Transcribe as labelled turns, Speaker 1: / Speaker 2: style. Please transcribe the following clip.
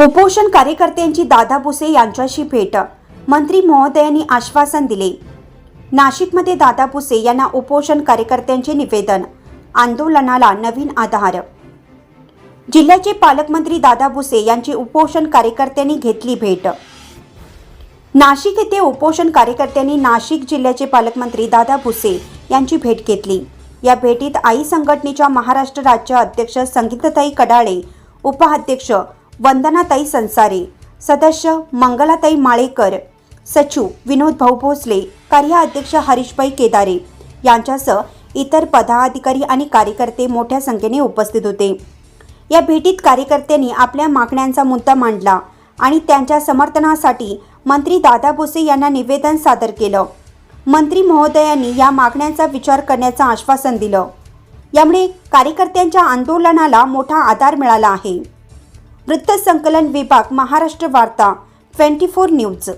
Speaker 1: उपोषण कार्यकर्त्यांची दादा भुसे यांच्याशी भेट. मंत्री महोदयांनी आश्वासन दिले. नाशिकमध्ये दादा भुसे यांना उपोषण कार्यकर्त्यांचे निवेदन. आंदोलनाला नवीन आधार. जिल्ह्याचे पालकमंत्री दादा भुसे यांची उपोषण कार्यकर्त्यांनी घेतली भेट. नाशिक येथे उपोषण कार्यकर्त्यांनी नाशिक जिल्ह्याचे पालकमंत्री दादा भुसे यांची भेट घेतली. या भेटीत आई संघटनेच्या महाराष्ट्र राज्य अध्यक्ष संगीतताई कडाळे उपाध्यक्ष वंदनाताई संसारे सदस्य मंगलाताई माळेकर सचिव विनोद भाऊ भोसले कार्याध्यक्ष हरीशभाई केदारे यांच्यासह इतर पदाधिकारी आणि कार्यकर्ते मोठ्या संख्येने उपस्थित होते. या भेटीत कार्यकर्त्यांनी आपल्या मागण्यांचा मुद्दा मांडला आणि त्यांच्या समर्थनासाठी मंत्री दादा भुसे यांना निवेदन सादर केलं. मंत्री महोदयांनी या मागण्यांचा विचार करण्याचं आश्वासन दिलं. यामुळे कार्यकर्त्यांच्या आंदोलनाला मोठा आधार मिळाला आहे. वृत्तसंकलन विभाग महाराष्ट्र वार्ता ट्वेंटी फोर न्यूज.